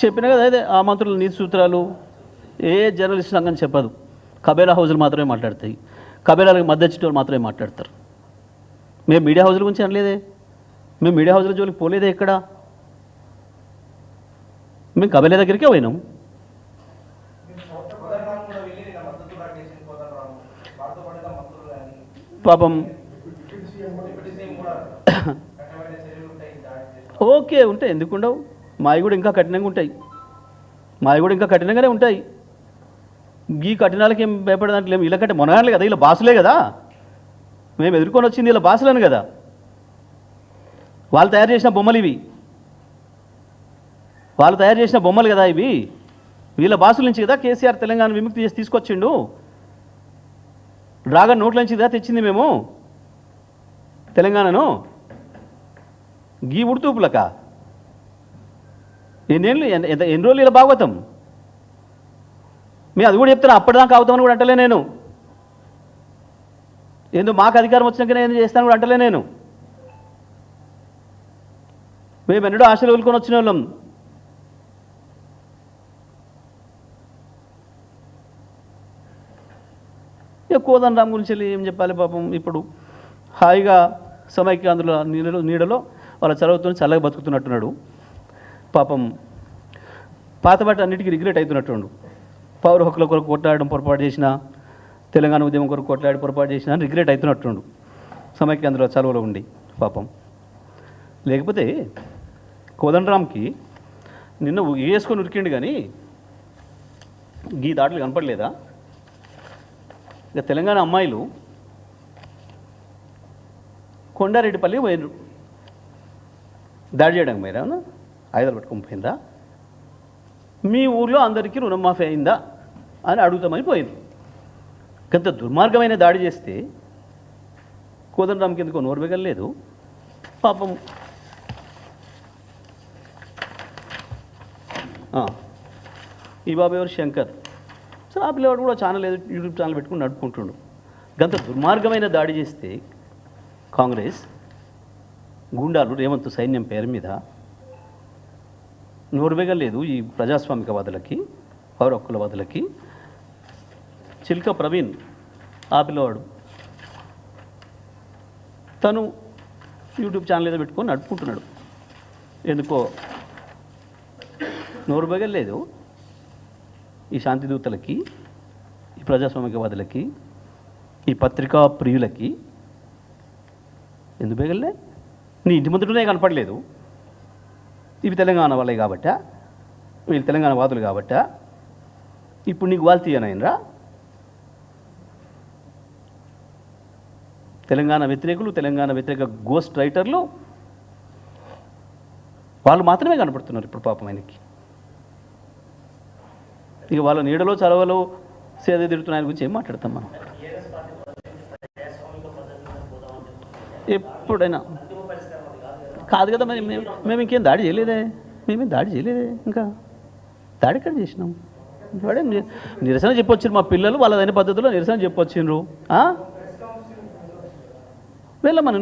చెప్పిన కదా అదే ఆ మంత్రుల నీతి సూత్రాలు ఏ జర్నలిస్ట్ సంఘం చెప్పదు. కబేలా హౌజులు మాత్రమే మాట్లాడతాయి. కబేలాలకు మద్దతు మాత్రమే మాట్లాడతారు. మేము మీడియా హౌజుల గురించి అనలేదే. మేము మీడియా హౌజుల జోలికి పోలేదే ఎక్కడ? మేము కబేలా దగ్గరికే పోయినాం. పాపం ఓకే ఉంటాయి. ఎందుకు ఉండవు? మావి కూడా ఇంకా కఠినంగా ఉంటాయి. మావి కూడా ఇంకా కఠినంగానే ఉంటాయి. ఈ కఠినాలకి ఏం భయపడడానికి లేము. ఇలా కంటే మొనగానే కదా ఇలా బాసులే కదా. మేము ఎదుర్కొని వచ్చింది ఇలా బాసులను కదా. వాళ్ళు తయారు చేసిన బొమ్మలు ఇవి. వాళ్ళు తయారు చేసిన బొమ్మలు కదా ఇవి. వీళ్ళ బాసుల నుంచి కదా కేసీఆర్ తెలంగాణ విముక్తి చేసి తీసుకొచ్చిండు. డ్రాగన్ నోట్ల నుంచి కదా తెచ్చింది మేము. తెలంగాణను. గీ ఉడుతూపులకా. ఎన్నేళ్ళు ఎంత ఎన్ని రోజులు ఇలా భాగవతం? మేము అది కూడా చెప్తున్నా అప్పటిదాకా అవుతామని కూడా అంటలే నేను. ఏందో మాకు అధికారం వచ్చినాక నేను చేస్తాను కూడా అంటలే నేను. మేము ఎన్నడూ ఆశలు వదులుకొని వచ్చిన వాళ్ళం. ఇక కోదన్ రామ్ గురించి వెళ్ళి ఏం చెప్పాలి పాపం ఇప్పుడు? హాయిగా సమైక్యాంధ్రుల నీడలో నీడలో వాళ్ళ చదువుతో చల్లగా బతుకుతున్నట్టున్నాడు. పాపం పాతబాట అన్నిటికీ రిగ్రెట్ అవుతున్నట్టుండు పౌర హక్కుల కొరకు కొట్లాడడం పొరపాటు చేసిన తెలంగాణ ఉద్యమం కొరకు కొట్లాడి పొరపాటు చేసిన రిగ్రెట్ అవుతున్నట్టుండు సమైక్యాంధ్రలో చలువలో ఉండి పాపం. లేకపోతే కోదండరామ్కి నిన్న వేసుకొని ఉరికిండు కానీ గీ దాటలు కనపడలేదా? ఇక తెలంగాణ అమ్మాయిలు కొండారెడ్డిపల్లి పోయినరు దాడి చేయడానికి పోయిరా అవునా ఆయుధాలు పట్టుకొని పోయిందా? మీ ఊర్లో అందరికీ రుణమాఫీ అయిందా? అని అడుగుతామని పోయింది. కొంత దుర్మార్గమైన దాడి చేస్తే కోదండరామ్కి ఎందుకో నోరు మిగలలేదు. పాపం. ఆ, ఈ బాబు ఎవరు? శంకర్. సో ఆ పిల్లవాడు కూడా ఛానల్ ఏదో యూట్యూబ్ ఛానల్ పెట్టుకుని నడుపుకుంటుండు. గంత దుర్మార్గమైన దాడి చేస్తే కాంగ్రెస్ గుండాలు రేవంత్ సైన్యం పేరు మీద నోరుబెగలేదు ఈ ప్రజాస్వామికవాదులకి పౌర హక్కులవాదులకి చిల్క ప్రవీణ్ ఆ పిల్లవాడు తను యూట్యూబ్ ఛానల్ ఏదో పెట్టుకొని నడుపుకుంటున్నాడు. ఎందుకో నోరు లేదు ఈ శాంతిదూతలకి ఈ ప్రజాస్వామికవాదులకి ఈ పత్రికా ప్రియులకి. ఎందుకు బేగలే? నీ ఇంటి ముందుటనే కనపడలేదు. ఇవి తెలంగాణ వాళ్ళే కాబట్ట వీళ్ళు తెలంగాణ వాదులు కాబట్టా ఇప్పుడు నీకు వాళ్ళు తీయనైనరా? తెలంగాణ వ్యతిరేకులు తెలంగాణ వ్యతిరేక గోస్ట్ రైటర్లు వాళ్ళు మాత్రమే కనపడుతున్నారు ఇప్పుడు పాపం ఆయనకి. ఇక వాళ్ళ నీడలో చలవలో సేద తిడుతున్న ఆయన గురించి ఏం మాట్లాడతాం మనం? ఎప్పుడైనా కాదు కదా మరి మేము మేము ఇంకేం దాడి చేయలేదే? మేమేం దాడి చేయలేదే ఇంకా? దాడి ఎక్కడ చేసినాం? వాడే నిరసన చెప్పొచ్చారు మా పిల్లలు వాళ్ళదైన పద్ధతిలో నిరసన చెప్పొచ్చిండ్రు. వెళ్ళమని